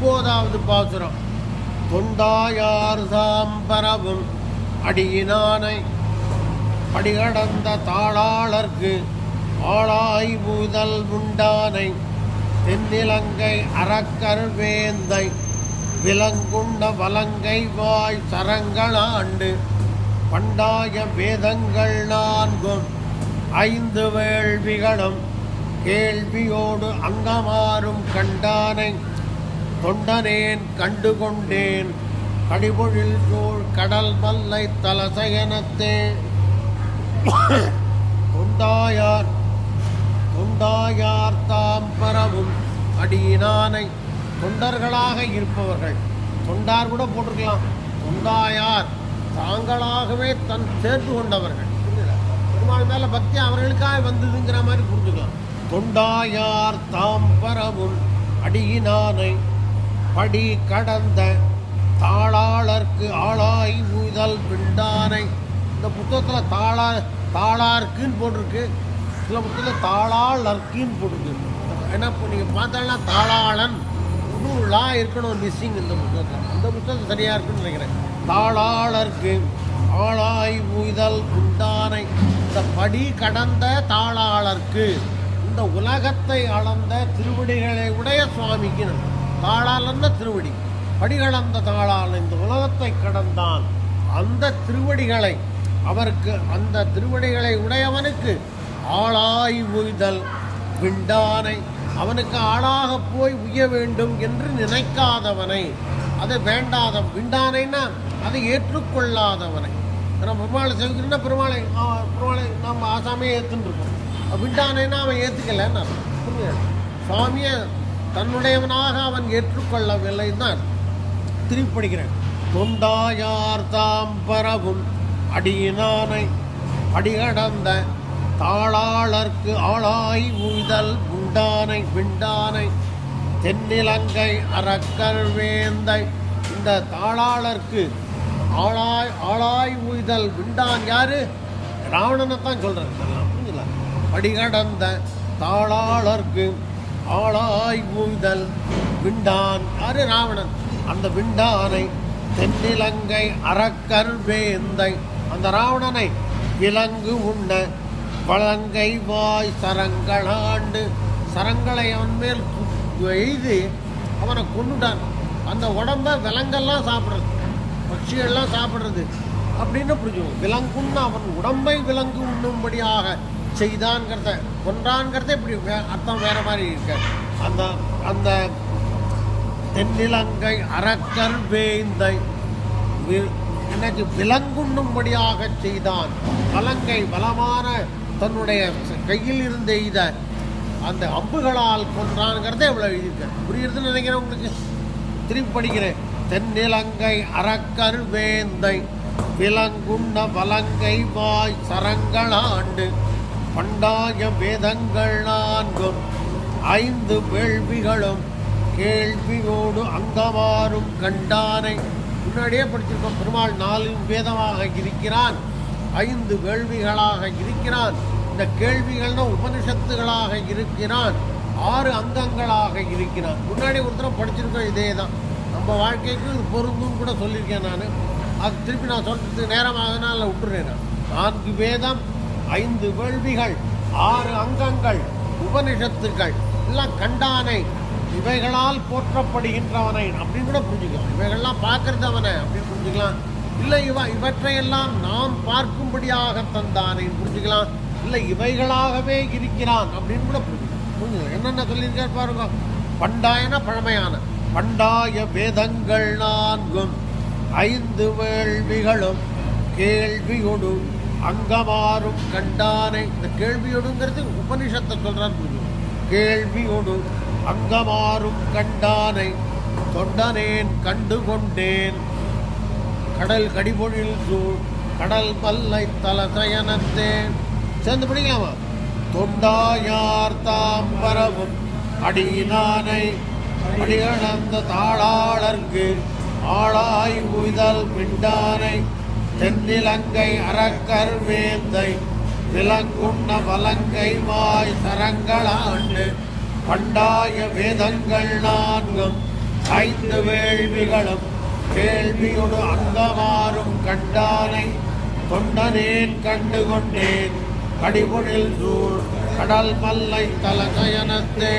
ஒன்பதாவது பாசுரம். தொண்டாயார் சாம்பரவும் அடியினானை படிகடந்த தாளாளர்க்கு ஆளாய் பூதல் உண்டானை தென்னிலங்கை அறக்கர் வேந்தை விலங்குண்ட வலங்கை வாய் சரங்களாண்டு பண்டாய வேதங்கள் நான்கும். ஐந்து வேள்விகளும் கேள்வியோடு அங்கமாறும் கண்டானை தொண்டனேன் கண்டு கொண்டேன் கடிபொழில் சூழ் கடல் மல்லை தலசயனத்தே. தொண்டாயார் தொண்டாயார் தாம் பரவும் அடியினானை தொண்டர்களாக இருப்பவர்கள். தொண்டார் கூட போட்டிருக்கலாம். தொண்டாயார் தாங்களாகவே தன் சேர்த்து கொண்டவர்கள். பெருமாள் மேல பக்தி அவர்களுக்காக வந்ததுங்கிற மாதிரி புரிஞ்சுக்கலாம். தொண்டாயார் தாம் பரவும் அடியினானை படி கடந்த தாளாளர்க்கு ஆளாய் உய்தல் பிண்டானை. இந்த புத்தகத்தில் தாளா தாளார்க்குன்னு போட்டிருக்கு. சில புத்தகத்தில் தாளாளர்க்குன்னு போட்டிருக்கு. ஏன்னா இப்போ நீங்கள் பார்த்தாலும் தாளாளன். லா இருக்கணும் மிஸ்ஸிங் இந்த புத்தகத்தில். இந்த புத்தகம் சரியாக இருக்குன்னு நினைக்கிறேன். தாளாளர்க்கு ஆளாய் உய்தல் பிண்டானை. இந்த படி கடந்த தாளாளர்க்கு. இந்த உலகத்தை அளந்த திருவடிகளை உடைய சுவாமிக்கு நம்ம தாளாளர்ன திருவடி? படிகளந்த தாளால் இந்த உலகத்தை கடந்தான். அந்த திருவடிகளை அவருக்கு அந்த திருவடிகளை உடையவனுக்கு ஆளாய் உய்தல் விண்டானை. அவனுக்கு ஆளாக போய் உய்ய வேண்டும் என்று நினைக்காதவனை. அதை வேண்டாத விண்டானைன்னா அதை ஏற்றுக்கொள்ளாதவனை. நம்ம பெருமாளை செலுத்தினா பெருமாளை பெருமாளை நம்ம ஆசாமியை ஏற்றுன்னு இருக்கோம். விண்டானைன்னா அவன் ஏற்றுக்கலன்னு புரியுது சுவாமியை தன்னுடையவனாக அவன் ஏற்றுக்கொள்ளவில்லை தான் திருப்பி படிக்கிறேன். தொண்டாயார் தாம் பரவும் அடியினானை அடிகடந்த தாளாளர்க்கு ஆளாய் உய்தல் உண்டானை விண்டானை தென்னிலங்கை அறக்கர் வேந்தை இந்த தாளாளர்க்கு ஆளாய் ஆளாய் உய்தல் விண்டான் யாரு? ராவணனை தான் சொல்றேன். இதெல்லாம் புரிஞ்சுங்களா படிகடந்த தாளாளர்க்கு ஆளாய் ஊய்தல் விண்டான். அரு ராவணன். அந்த விண்டானை தென்னிலங்கை அறக்கர் வேந்தை. அந்த ராவணனை விலங்கு உண்ண வழங்கை வாய் சரங்களாண்டு சரங்களை அவன் மேல் எய்து அவனை கொண்டுட்டான் அந்த உடம்ப விலங்கெல்லாம் சாப்பிட்றது பட்சிகள்லாம் சாப்பிட்றது அப்படின்னு புரிஞ்சுக்கணும். விலங்குன்னு அவன் உடம்பை விலங்கு உண்ணும்படியாக செய்தான்ங்கிறத கொன்றான்ங்கிறத இப்படி வே- அர்த்தம் வேறு மாதிரி இருக்க. அந்த அந்த தென்னிலங்கை அறக்கர் வேந்தை எனக்கு விலங்குண்ணும்படியாக செய்தான். கலங்கை பலமான தன்னுடைய கையில் இருந்து எய்த அந்த அம்புகளால் கொன்றான்ங்கிறத இவ்வளோ எழுதியிருக்கேன் புரியுறதுன்னு நினைக்கிறேன் உங்களுக்கு? திருப்பி படிக்கிறேன். தென்னிலங்கை அறக்கர் வேந்தை விலங்குண்ண வலங்கை வாய் சரங்களாண்டு. பண்டாய வேதங்கள் நான்கும். ஐந்து வேள்விகளும் கேள்வியோடு அங்கமாறும் கண்டானை. முன்னாடியே படிச்சிருக்கோம் பெருமாள் நாலு வேதமாக இருக்கிறான். ஐந்து வேள்விகளாக இருக்கிறான். இந்த கேள்விகள்னா உபனிஷத்துகளாக இருக்கிறான். ஆறு அங்கங்களாக இருக்கிறான். முன்னாடி ஒருத்தரம் படிச்சிருக்கோம் இதே தான் நம்ம வாழ்க்கைக்கு இது பொருந்தும் கூட சொல்லியிருக்கேன் நான். அது திருப்பி நான் சொல்றதுக்கு நேரமாகனால விட்டுறேன் நான். நான்கு வேதம் ஐந்து வேள்விகள் ஆறு அங்கங்கள் உபனிஷத்துக்கள் எல்லாம் கண்டானை. இவைகளால் போற்றப்படுகின்றவனை அப்படின்னு கூட புரிஞ்சுக்கலாம். இவைகள்லாம் பார்க்கறது அவனை அப்படின்னு புரிஞ்சுக்கலாம். இல்லை இவ இவற்றையெல்லாம் நாம் பார்க்கும்படியாக தந்தானை புரிஞ்சுக்கலாம். இல்லை இவைகளாகவே இருக்கிறான் அப்படின்னு கூட புரிஞ்சுக்கலாம். புரிஞ்சுக்கலாம். என்னென்ன சொல்லியிருக்கார் பாருங்க. பண்டாயன பழமையான. பண்டாய வேதங்கள் நான்கும். ஐந்து வேள்விகளும் கேள்வியொடு அங்கமாறும் கண்டானை. இந்த கேள்வியோடுங்கிறது உபனிஷத்தை சொல்கிறான்னு புரியும் கேள்வியொடு அங்கமாறும் கண்டானை தொண்டனேன் கண்டு கொண்டேன் கடல் கடிபொழில் சூழ் கடல் பல்லை தலசயனத்தேன். சேர்ந்து படிக்கலாமா? தொண்டாயார் தாம் பரவும் அடியினானை அடிகளந்த தாளாளர்க்கு ஆளாய் உய்தல் பிண்டானை. தென்னிலங்கை அறக்கர் வேந்தை விலங்குண்ண வலங்கை வாய் சரங்களாண்டு பண்டாய வேதங்கள் நான்கும் ஐந்து வேள்விகளும் கேள்வியொடு அங்கமாறும் கண்டானை தொண்டனேன் கண்டு கொண்டேன் கடிபொழில் சூழ் கடல் மல்லை தலசயனத்தே